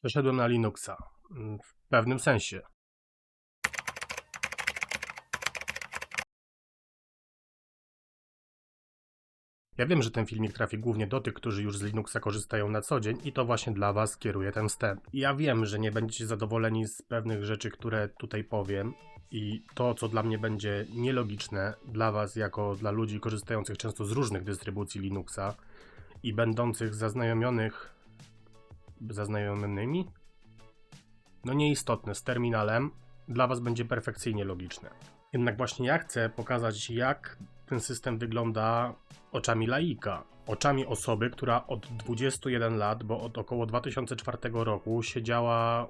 Przeszedłem na Linuxa. mm, W pewnym sensie. Ja wiem, że ten filmik trafi głównie do tych, którzy już z Linuxa korzystają na co dzień i to właśnie dla Was kieruję ten wstęp. Ja wiem, że nie będziecie zadowoleni z pewnych rzeczy, które tutaj powiem i to, co dla mnie będzie nielogiczne dla Was, jako dla ludzi korzystających często z różnych dystrybucji Linuxa i będących zaznajomionych zaznajomionymi? No nieistotne, z terminalem dla Was będzie perfekcyjnie logiczne. Jednak właśnie ja chcę pokazać, jak ten system wygląda oczami laika. Oczami osoby, która od 21 lat, bo od około 2004 roku siedziała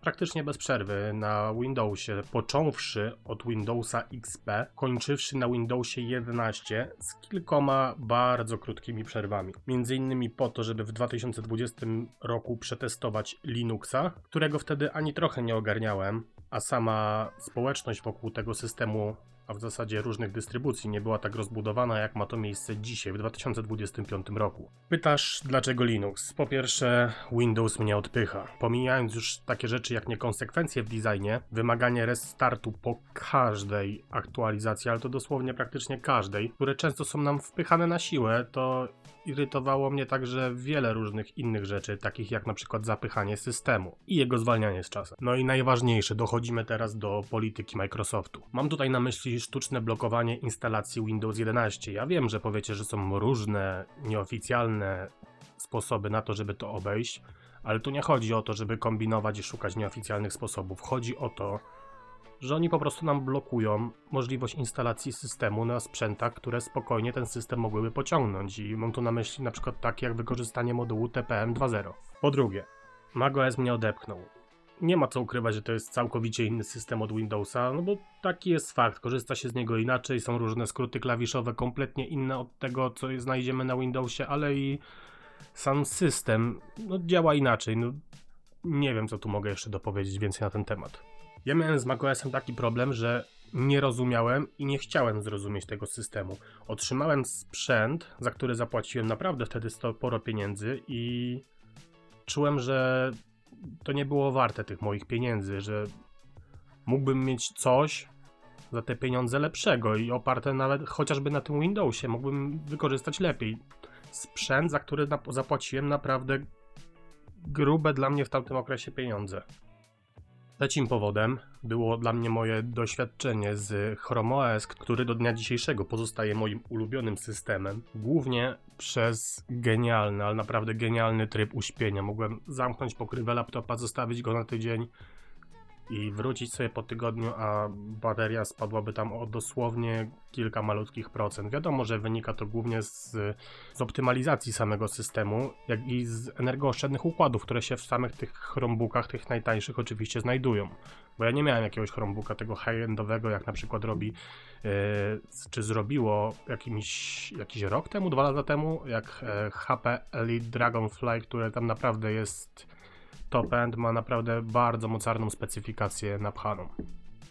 praktycznie bez przerwy na Windowsie, począwszy od Windowsa XP, kończywszy na Windowsie 11 z kilkoma bardzo krótkimi przerwami. Między innymi po to, żeby w 2020 roku przetestować Linuxa, którego wtedy ani trochę nie ogarniałem, a sama społeczność wokół tego systemu a w zasadzie różnych dystrybucji nie była tak rozbudowana, jak ma to miejsce dzisiaj, w 2025 roku. Pytasz, dlaczego Linux? Po pierwsze, Windows mnie odpycha. Pomijając już takie rzeczy jak niekonsekwencje w designie, wymaganie restartu po każdej aktualizacji, ale to dosłownie praktycznie każdej, które często są nam wpychane na siłę, to irytowało mnie także wiele różnych innych rzeczy, takich jak na przykład zapychanie systemu i jego zwalnianie z czasem. No i najważniejsze, dochodzimy teraz do polityki Microsoftu. Mam tutaj na myśli sztuczne blokowanie instalacji Windows 11. Ja wiem, że powiecie, że są różne, nieoficjalne sposoby na to, żeby to obejść, ale tu nie chodzi o to, żeby kombinować i szukać nieoficjalnych sposobów. Chodzi o to, że oni po prostu nam blokują możliwość instalacji systemu na sprzętach, które spokojnie ten system mogłyby pociągnąć i mam tu na myśli na przykład takie jak wykorzystanie modułu TPM 2.0. Po drugie, macOS mnie odepchnął. Nie ma co ukrywać, że to jest całkowicie inny system od Windowsa, no bo taki jest fakt, korzysta się z niego inaczej, są różne skróty klawiszowe kompletnie inne od tego, co znajdziemy na Windowsie, ale i sam system no, działa inaczej. No, nie wiem, co tu mogę jeszcze dopowiedzieć więcej na ten temat. Ja miałem z macOSem taki problem, że nie rozumiałem i nie chciałem zrozumieć tego systemu. Otrzymałem sprzęt, za który zapłaciłem naprawdę wtedy sporo pieniędzy i czułem, że to nie było warte tych moich pieniędzy, że mógłbym mieć coś za te pieniądze lepszego i oparte nawet chociażby na tym Windowsie, mógłbym wykorzystać lepiej. Sprzęt, za który zapłaciłem naprawdę grube dla mnie w tamtym okresie pieniądze. Trzecim powodem było dla mnie moje doświadczenie z Chrome OS, który do dnia dzisiejszego pozostaje moim ulubionym systemem, głównie przez genialny, ale naprawdę genialny tryb uśpienia. Mogłem zamknąć pokrywę laptopa, zostawić go na tydzień i wrócić sobie po tygodniu, a bateria spadłaby tam o dosłownie kilka malutkich procent. Wiadomo, że wynika to głównie z, z optymalizacji samego systemu, jak i z energooszczędnych układów, które się w samych tych Chromebookach, tych najtańszych oczywiście znajdują. Bo ja nie miałem jakiegoś Chromebooka tego high-endowego, jak na przykład robi, yy, czy zrobiło jakimś, jakiś rok temu, dwa lata temu, jak e, HP Elite Dragonfly, które tam naprawdę jest top end ma naprawdę bardzo mocarną specyfikację napchaną.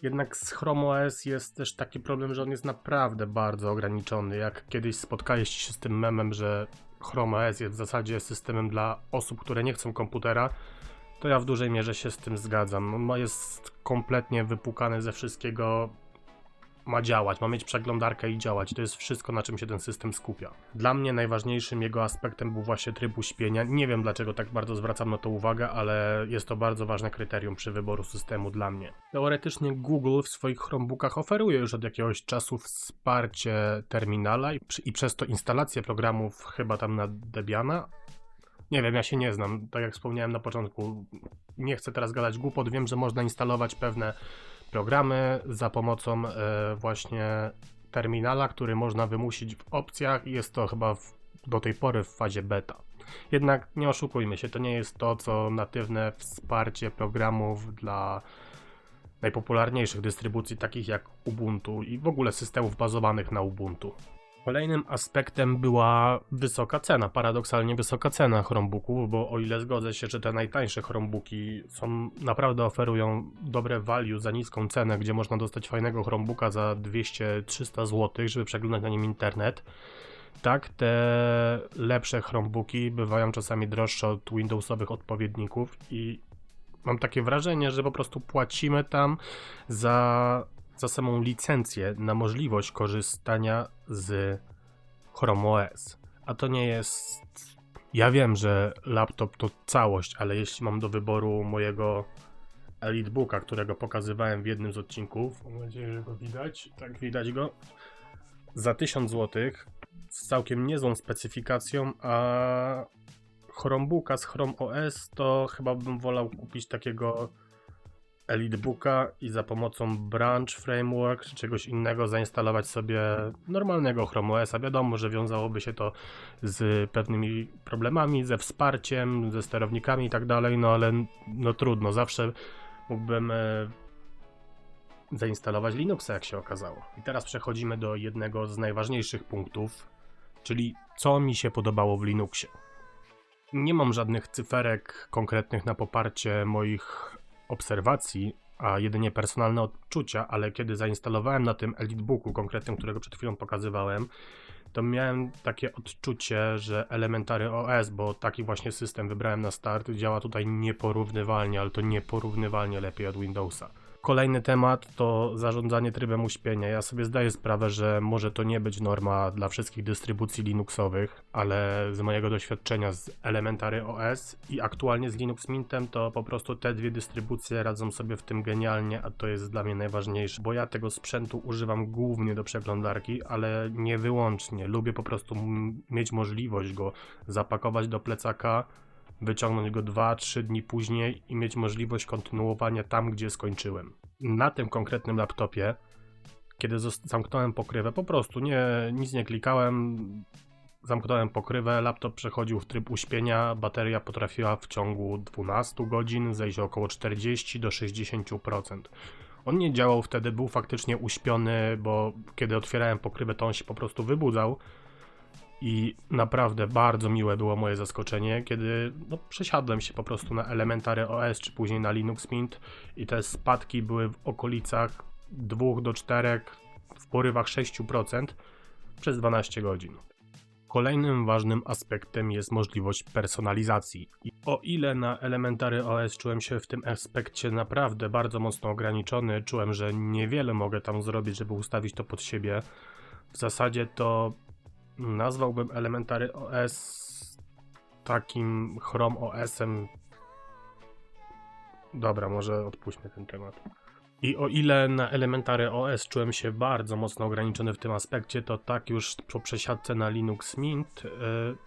Jednak z Chrome OS jest też taki problem, że on jest naprawdę bardzo ograniczony. Jak kiedyś spotkaliście się z tym memem, że Chrome OS jest w zasadzie systemem dla osób, które nie chcą komputera, to ja w dużej mierze się z tym zgadzam. On jest kompletnie wypukany ze wszystkiego. Ma działać, ma mieć przeglądarkę i działać. To jest wszystko, na czym się ten system skupia. Dla mnie najważniejszym jego aspektem był właśnie tryb uśpienia. Nie wiem dlaczego tak bardzo zwracam na to uwagę, ale jest to bardzo ważne kryterium przy wyboru systemu dla mnie. Teoretycznie Google w swoich Chromebookach oferuje już od jakiegoś czasu wsparcie terminala i, i przez to instalację programów chyba tam na Debiana, nie wiem, ja się nie znam. Tak jak wspomniałem na początku, nie chcę teraz gadać głupot. Wiem, że można instalować pewne programy za pomocą e, właśnie terminala, który można wymusić w opcjach jest to chyba w, do tej pory w fazie beta. Jednak nie oszukujmy się, to nie jest to, co natywne wsparcie programów dla najpopularniejszych dystrybucji, takich jak Ubuntu i w ogóle systemów bazowanych na Ubuntu. Kolejnym aspektem była wysoka cena, paradoksalnie wysoka cena Chromebooków, bo o ile zgodzę się, że te najtańsze Chromebooki są naprawdę oferują dobre value za niską cenę, gdzie można dostać fajnego Chromebooka za 200-300 zł, żeby przeglądać na nim internet, Tak, te lepsze Chromebooki bywają czasami droższe od Windowsowych odpowiedników i mam takie wrażenie, że po prostu płacimy tam za, za samą licencję na możliwość korzystania z Chrome OS. A to nie jest. Ja wiem, że laptop to całość, ale jeśli mam do wyboru mojego Elitebooka, którego pokazywałem w jednym z odcinków, mam nadzieję, że go widać. Tak, widać go. Za 1000 zł z całkiem niezłą specyfikacją, a Chromebooka z Chrome OS to chyba bym wolał kupić takiego Elitebooka i za pomocą Branch Framework czy czegoś innego zainstalować sobie normalnego Chrome OS-a. Wiadomo, że wiązałoby się to z pewnymi problemami, ze wsparciem, ze sterownikami i tak dalej, no ale no trudno, zawsze mógłbym e, zainstalować Linuxa, jak się okazało. I teraz przechodzimy do jednego z najważniejszych punktów, czyli co mi się podobało w Linuxie. Nie mam żadnych cyferek konkretnych na poparcie moich obserwacji, a jedynie personalne odczucia, ale kiedy zainstalowałem na tym Elitebooku konkretnym, którego przed chwilą pokazywałem, to miałem takie odczucie, że Elementary OS, bo taki właśnie system wybrałem na start, działa tutaj nieporównywalnie, ale to nieporównywalnie lepiej od Windowsa. Kolejny temat to zarządzanie trybem uśpienia. Ja sobie zdaję sprawę, że może to nie być norma dla wszystkich dystrybucji Linuxowych, ale z mojego doświadczenia z Elementary OS i aktualnie z Linux Mintem, to po prostu te dwie dystrybucje radzą sobie w tym genialnie, a to jest dla mnie najważniejsze, bo ja tego sprzętu używam głównie do przeglądarki, ale nie wyłącznie. Lubię po prostu mieć możliwość go zapakować do plecaka, wyciągnąć go 2-3 dni później i mieć możliwość kontynuowania tam, gdzie skończyłem. Na tym konkretnym laptopie, kiedy zamknąłem pokrywę, po prostu nie, nic nie klikałem, zamknąłem pokrywę, laptop przechodził w tryb uśpienia, bateria potrafiła w ciągu 12 godzin zejść około 40 do 60%. On nie działał wtedy, był faktycznie uśpiony, bo kiedy otwierałem pokrywę, to on się po prostu wybudzał. I naprawdę bardzo miłe było moje zaskoczenie, kiedy no, przesiadłem się po prostu na Elementary OS czy później na Linux Mint i te spadki były w okolicach 2 do 4, w porywach 6% przez 12 godzin. Kolejnym ważnym aspektem jest możliwość personalizacji. I o ile na Elementary OS czułem się w tym aspekcie naprawdę bardzo mocno ograniczony, czułem, że niewiele mogę tam zrobić, żeby ustawić to pod siebie. W zasadzie to nazwałbym Elementary OS takim Chrome OS-em. Dobra, może odpuśćmy ten temat. I o ile na Elementary OS czułem się bardzo mocno ograniczony w tym aspekcie, to tak już po przesiadce na Linux Mint yy,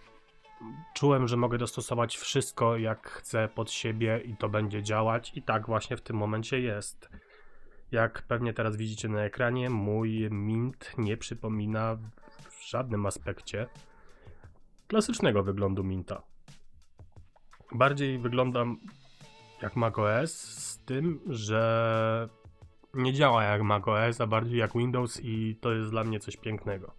czułem, że mogę dostosować wszystko jak chcę pod siebie i to będzie działać. I tak właśnie w tym momencie jest. Jak pewnie teraz widzicie na ekranie, mój Mint nie przypomina żadnym aspekcie klasycznego wyglądu Minta. Bardziej wyglądam jak macOS z tym, że nie działa jak macOS, a bardziej jak Windows i to jest dla mnie coś pięknego.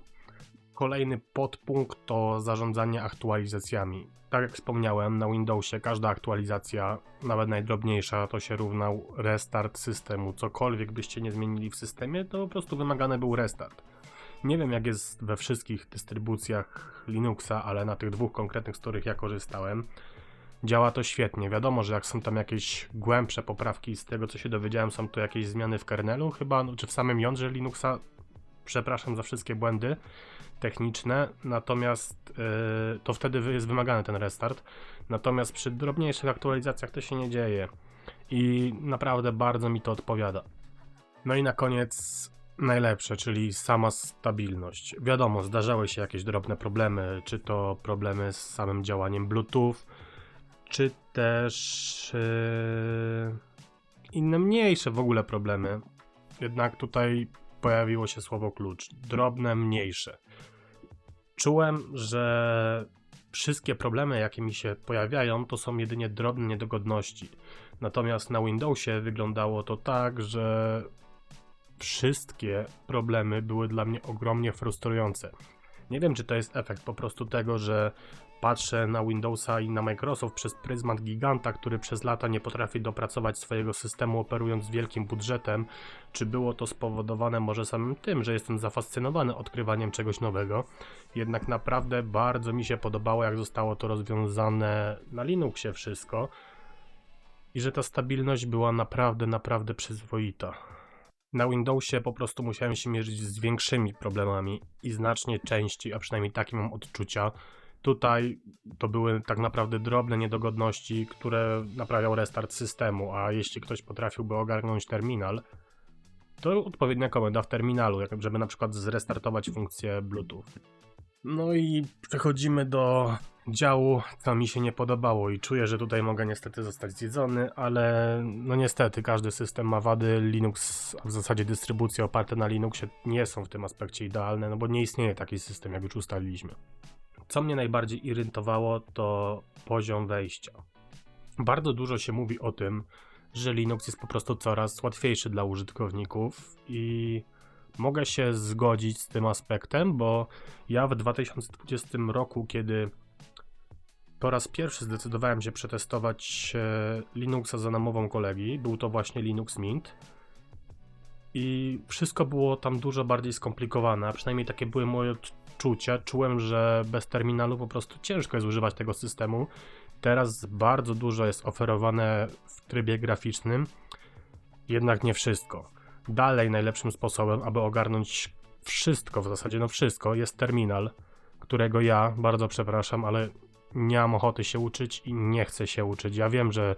Kolejny podpunkt to zarządzanie aktualizacjami. Tak jak wspomniałem, na Windowsie każda aktualizacja, nawet najdrobniejsza, to się równał restart systemu. Cokolwiek byście nie zmienili w systemie, to po prostu wymagany był restart. Nie wiem jak jest we wszystkich dystrybucjach Linuxa, ale na tych dwóch konkretnych, z których ja korzystałem, działa to świetnie. Wiadomo, że jak są tam jakieś głębsze poprawki, z tego co się dowiedziałem, są to jakieś zmiany w kernelu chyba, no, czy w samym jądrze Linuxa. Przepraszam za wszystkie błędy techniczne, natomiast yy, to wtedy jest wymagany ten restart. Natomiast przy drobniejszych aktualizacjach to się nie dzieje i naprawdę bardzo mi to odpowiada. No i na koniec najlepsze, czyli sama stabilność. Wiadomo, zdarzały się jakieś drobne problemy, czy to problemy z samym działaniem Bluetooth, czy też yy, inne mniejsze w ogóle problemy. Jednak tutaj pojawiło się słowo klucz. Drobne, mniejsze. Czułem, że wszystkie problemy, jakie mi się pojawiają, to są jedynie drobne niedogodności. Natomiast na Windowsie wyglądało to tak, że wszystkie problemy były dla mnie ogromnie frustrujące. Nie wiem, czy to jest efekt po prostu tego, że patrzę na Windowsa i na Microsoft przez pryzmat giganta, który przez lata nie potrafi dopracować swojego systemu operując z wielkim budżetem, czy było to spowodowane może samym tym, że jestem zafascynowany odkrywaniem czegoś nowego. Jednak naprawdę bardzo mi się podobało, jak zostało to rozwiązane na Linuxie wszystko i że ta stabilność była naprawdę, naprawdę przyzwoita. Na Windowsie po prostu musiałem się mierzyć z większymi problemami i znacznie częściej, a przynajmniej takie mam odczucia. Tutaj to były tak naprawdę drobne niedogodności, które naprawiał restart systemu, a jeśli ktoś potrafiłby ogarnąć terminal, to odpowiednia komenda w terminalu, żeby na przykład zrestartować funkcję Bluetooth. No i przechodzimy do działu, co mi się nie podobało i czuję, że tutaj mogę niestety zostać zjedzony, ale no niestety każdy system ma wady. Linux, a w zasadzie dystrybucje oparte na Linuxie nie są w tym aspekcie idealne, no bo nie istnieje taki system, jak już ustaliliśmy. Co mnie najbardziej irytowało, to poziom wejścia. Bardzo dużo się mówi o tym, że Linux jest po prostu coraz łatwiejszy dla użytkowników i mogę się zgodzić z tym aspektem, bo ja w 2020 roku, kiedy po raz pierwszy zdecydowałem się przetestować e, Linuxa za namową kolegi, był to właśnie Linux Mint. I wszystko było tam dużo bardziej skomplikowane, a przynajmniej takie były moje odczucia. Czułem, że bez terminalu po prostu ciężko jest używać tego systemu. Teraz bardzo dużo jest oferowane w trybie graficznym, jednak nie wszystko. Dalej najlepszym sposobem, aby ogarnąć wszystko, w zasadzie no wszystko, jest terminal, którego ja, bardzo przepraszam, ale nie mam ochoty się uczyć i nie chcę się uczyć. Ja wiem, że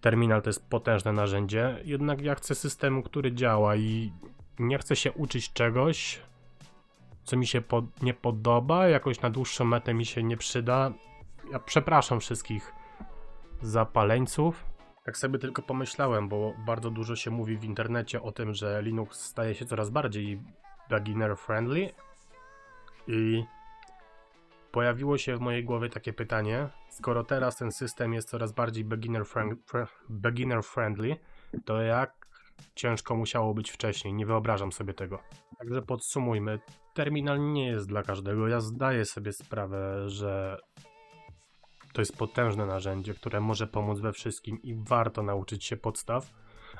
terminal to jest potężne narzędzie, jednak ja chcę systemu, który działa i nie chcę się uczyć czegoś, co mi się pod, nie podoba, jakoś na dłuższą metę mi się nie przyda. Ja przepraszam wszystkich zapaleńców. Tak sobie tylko pomyślałem, bo bardzo dużo się mówi w internecie o tym, że Linux staje się coraz bardziej beginner friendly i pojawiło się w mojej głowie takie pytanie, skoro teraz ten system jest coraz bardziej beginner, friend, fr- beginner friendly, to jak ciężko musiało być wcześniej? Nie wyobrażam sobie tego. Także podsumujmy, terminal nie jest dla każdego. Ja zdaję sobie sprawę, że to jest potężne narzędzie, które może pomóc we wszystkim i warto nauczyć się podstaw,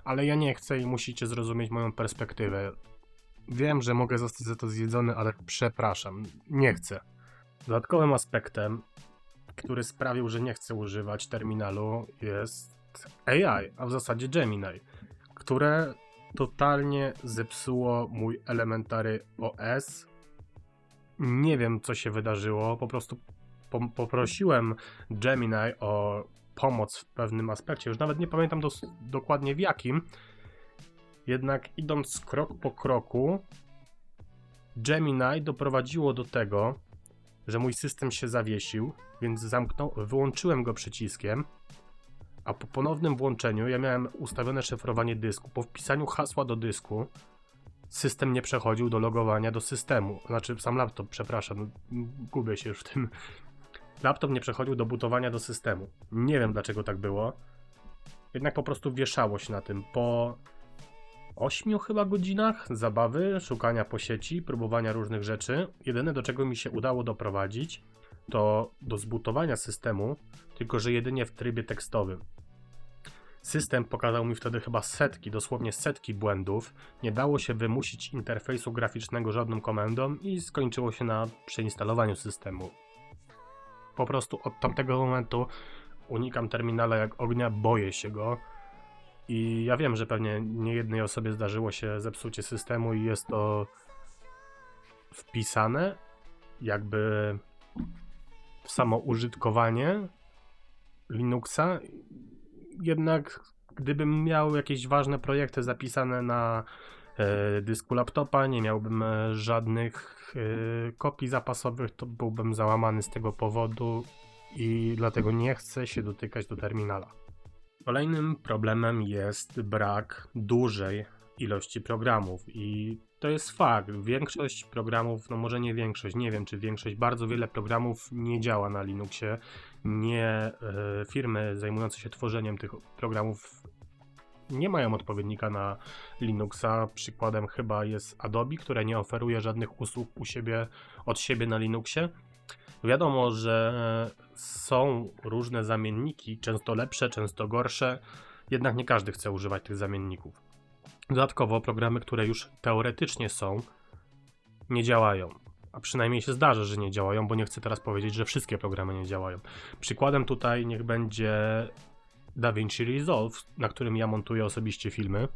ale ja nie chcę i musicie zrozumieć moją perspektywę. Wiem, że mogę zostać za to zjedzony, ale przepraszam, nie chcę. Dodatkowym aspektem, który sprawił, że nie chcę używać terminalu, jest AI, a w zasadzie Gemini, które totalnie zepsuło mój elementary OS. Nie wiem, co się wydarzyło, po prostu po- poprosiłem Gemini o pomoc w pewnym aspekcie, już nawet nie pamiętam dokładnie w jakim. Jednak idąc krok po kroku, Gemini doprowadziło do tego, że mój system się zawiesił, więc zamknął, wyłączyłem go przyciskiem, a po ponownym włączeniu ja miałem ustawione szyfrowanie dysku. Po wpisaniu hasła do dysku system nie przechodził do logowania do systemu. Znaczy sam laptop, przepraszam, gubię się już w tym. Laptop nie przechodził do butowania do systemu. Nie wiem dlaczego tak było. Jednak po prostu wieszało się na tym. Po 8 chyba godzinach zabawy, szukania po sieci, próbowania różnych rzeczy, jedyne do czego mi się udało doprowadzić, to do zbutowania systemu, tylko że jedynie w trybie tekstowym. System pokazał mi wtedy chyba setki, dosłownie setki błędów. Nie dało się wymusić interfejsu graficznego żadną komendą i skończyło się na przeinstalowaniu systemu. Po prostu od tamtego momentu unikam terminala jak ognia, boję się go. I ja wiem, że pewnie nie jednej osobie zdarzyło się zepsucie systemu i jest to wpisane jakby w samo użytkowanie Linuxa. Jednak gdybym miał jakieś ważne projekty zapisane na e, dysku laptopa, nie miałbym e, żadnych e, kopii zapasowych, to byłbym załamany z tego powodu i dlatego nie chcę się dotykać do terminala. Kolejnym problemem jest brak dużej ilości programów i to jest fakt. Większość programów, no może nie większość, nie wiem czy większość, bardzo wiele programów nie działa na Linuxie. Nie e, firmy zajmujące się tworzeniem tych programów nie mają odpowiednika na Linuxa. Przykładem chyba jest Adobe, które nie oferuje żadnych usług u siebie, od siebie na Linuxie. Wiadomo, że są różne zamienniki, często lepsze, często gorsze, jednak nie każdy chce używać tych zamienników. Dodatkowo programy, które już teoretycznie są, nie działają. A przynajmniej się zdarzy, że nie działają, bo nie chcę teraz powiedzieć, że wszystkie programy nie działają. Przykładem tutaj niech będzie DaVinci Resolve, na którym ja montuję osobiście filmy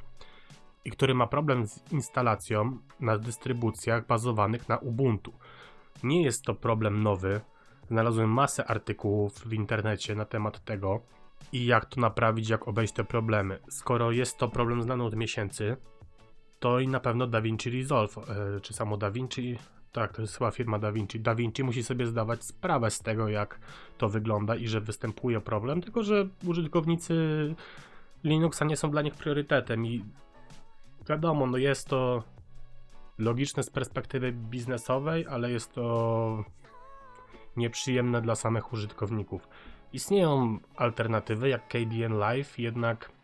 i który ma problem z instalacją na dystrybucjach bazowanych na Ubuntu. Nie jest to problem nowy. Znalazłem masę artykułów w internecie na temat tego i jak to naprawić, jak obejść te problemy. Skoro jest to problem znany od miesięcy, to i na pewno DaVinci Resolve, e, czy samo DaVinci, tak, to jest chyba firma DaVinci. DaVinci musi sobie zdawać sprawę z tego, jak to wygląda i że występuje problem, tylko że użytkownicy Linuxa nie są dla nich priorytetem i wiadomo, no jest to logiczne z perspektywy biznesowej, ale jest to nieprzyjemne dla samych użytkowników. Istnieją alternatywy jak KDN Live, jednak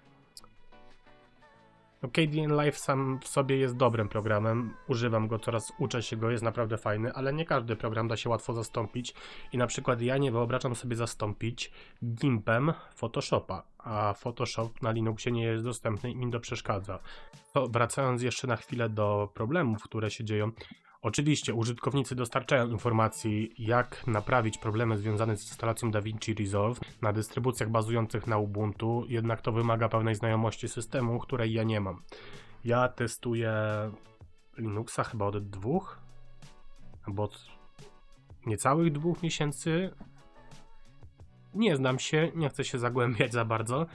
no KDN Live sam w sobie jest dobrym programem, używam go coraz, uczę się go, jest naprawdę fajny, ale nie każdy program da się łatwo zastąpić i na przykład ja nie wyobrażam sobie zastąpić Gimpem Photoshopa, a Photoshop na Linuxie nie jest dostępny i mi to przeszkadza. To wracając jeszcze na chwilę do problemów, które się dzieją, Oczywiście użytkownicy dostarczają informacji, jak naprawić problemy związane z instalacją DaVinci Resolve na dystrybucjach bazujących na Ubuntu, jednak to wymaga pełnej znajomości systemu, której ja nie mam. Ja testuję Linuxa chyba od dwóch, albo od niecałych dwóch miesięcy. Nie znam się, nie chcę się zagłębiać za bardzo.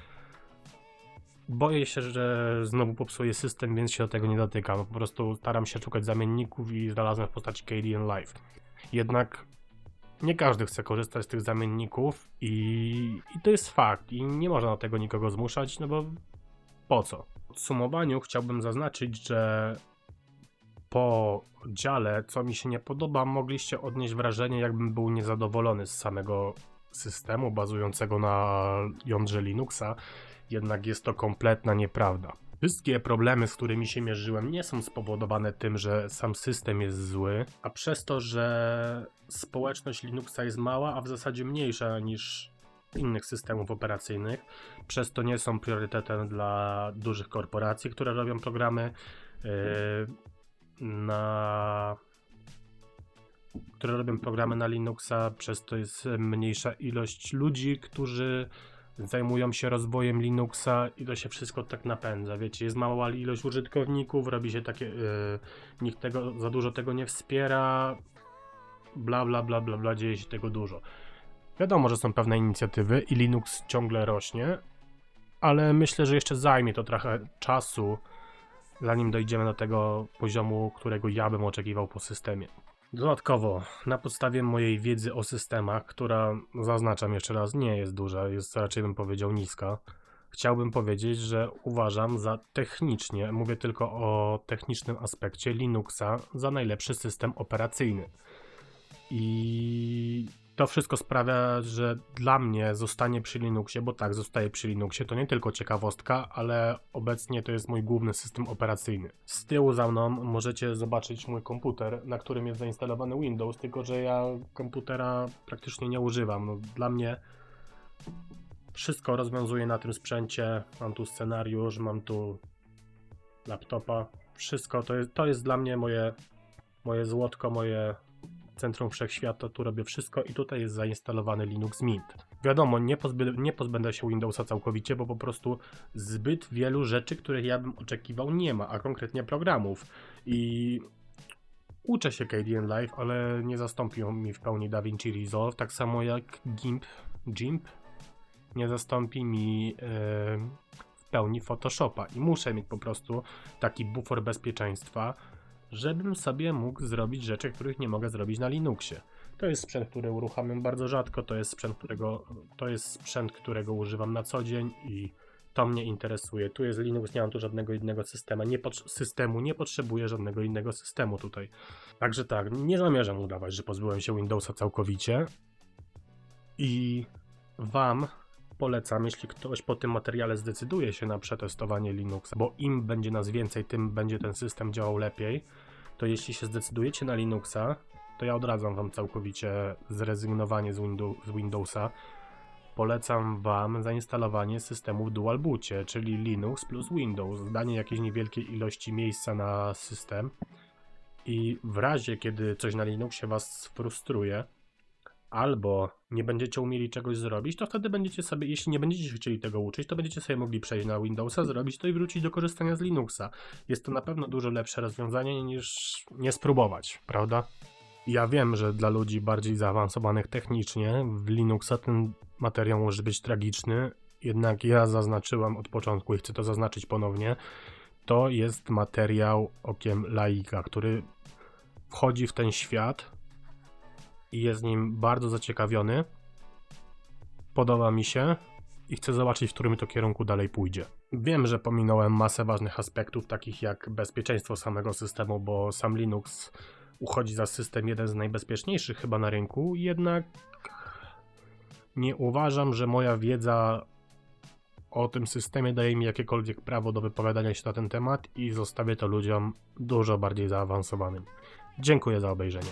Boję się, że znowu popsuję system, więc się do tego nie dotykam. Po prostu staram się szukać zamienników i znalazłem w postaci KDN Live. Jednak nie każdy chce korzystać z tych zamienników i, i to jest fakt i nie można do tego nikogo zmuszać, no bo po co? W podsumowaniu chciałbym zaznaczyć, że po dziale, co mi się nie podoba, mogliście odnieść wrażenie, jakbym był niezadowolony z samego systemu bazującego na jądrze Linuxa, jednak jest to kompletna nieprawda. Wszystkie problemy, z którymi się mierzyłem, nie są spowodowane tym, że sam system jest zły, a przez to, że społeczność Linuxa jest mała, a w zasadzie mniejsza niż innych systemów operacyjnych. Przez to nie są priorytetem dla dużych korporacji, które robią programy yy, na które robią programy na Linuxa, przez to jest mniejsza ilość ludzi, którzy zajmują się rozwojem Linuxa i to się wszystko tak napędza. Wiecie, jest mała ilość użytkowników, robi się takie. Yy, nikt tego za dużo tego nie wspiera. Bla, bla, bla, bla, bla, dzieje się tego dużo. Wiadomo, że są pewne inicjatywy i Linux ciągle rośnie, ale myślę, że jeszcze zajmie to trochę czasu, zanim dojdziemy do tego poziomu, którego ja bym oczekiwał po systemie. Dodatkowo, na podstawie mojej wiedzy o systemach, która zaznaczam jeszcze raz, nie jest duża, jest raczej bym powiedział niska, chciałbym powiedzieć, że uważam za technicznie, mówię tylko o technicznym aspekcie Linuxa, za najlepszy system operacyjny. I to wszystko sprawia, że dla mnie zostanie przy Linuxie, bo tak, zostaje przy Linuxie, to nie tylko ciekawostka, ale obecnie to jest mój główny system operacyjny. Z tyłu za mną możecie zobaczyć mój komputer, na którym jest zainstalowany Windows, tylko że ja komputera praktycznie nie używam. No, dla mnie wszystko rozwiązuję na tym sprzęcie. Mam tu scenariusz, mam tu laptopa. Wszystko to jest, to jest dla mnie moje, moje złotko, moje centrum wszechświata, tu robię wszystko i tutaj jest zainstalowany Linux Mint. Wiadomo, nie, pozby, nie pozbędę się Windowsa całkowicie, bo po prostu zbyt wielu rzeczy, których ja bym oczekiwał, nie ma, a konkretnie programów. I uczę się KDN Live, ale nie zastąpią mi w pełni DaVinci Resolve, tak samo jak GIMP, GIMP nie zastąpi mi yy, w pełni Photoshopa i muszę mieć po prostu taki bufor bezpieczeństwa, żebym sobie mógł zrobić rzeczy, których nie mogę zrobić na Linuxie. To jest sprzęt, który uruchamiam bardzo rzadko, to jest sprzęt, którego, to jest sprzęt, którego używam na co dzień i to mnie interesuje. Tu jest Linux, nie mam tu żadnego innego systemu, nie systemu, nie potrzebuję żadnego innego systemu tutaj. Także tak, nie zamierzam udawać, że pozbyłem się Windowsa całkowicie i Wam polecam, jeśli ktoś po tym materiale zdecyduje się na przetestowanie Linuxa, bo im będzie nas więcej, tym będzie ten system działał lepiej, to jeśli się zdecydujecie na Linuxa, to ja odradzam Wam całkowicie zrezygnowanie z, z Windowsa. Polecam Wam zainstalowanie systemu w dual boocie, czyli Linux plus Windows, danie jakiejś niewielkiej ilości miejsca na system i w razie, kiedy coś na Linuxie Was sfrustruje, albo nie będziecie umieli czegoś zrobić, to wtedy będziecie sobie, jeśli nie będziecie chcieli tego uczyć, to będziecie sobie mogli przejść na Windowsa, zrobić to i wrócić do korzystania z Linuxa. Jest to na pewno dużo lepsze rozwiązanie niż nie spróbować, prawda? Ja wiem, że dla ludzi bardziej zaawansowanych technicznie w Linuxa ten materiał może być tragiczny, jednak ja zaznaczyłem od początku i chcę to zaznaczyć ponownie. To jest materiał okiem laika, który wchodzi w ten świat i jest nim bardzo zaciekawiony. Podoba mi się i chcę zobaczyć, w którym to kierunku dalej pójdzie. Wiem, że pominąłem masę ważnych aspektów, takich jak bezpieczeństwo samego systemu, bo sam Linux uchodzi za system jeden z najbezpieczniejszych chyba na rynku, jednak nie uważam, że moja wiedza o tym systemie daje mi jakiekolwiek prawo do wypowiadania się na ten temat i zostawię to ludziom dużo bardziej zaawansowanym. Dziękuję za obejrzenie.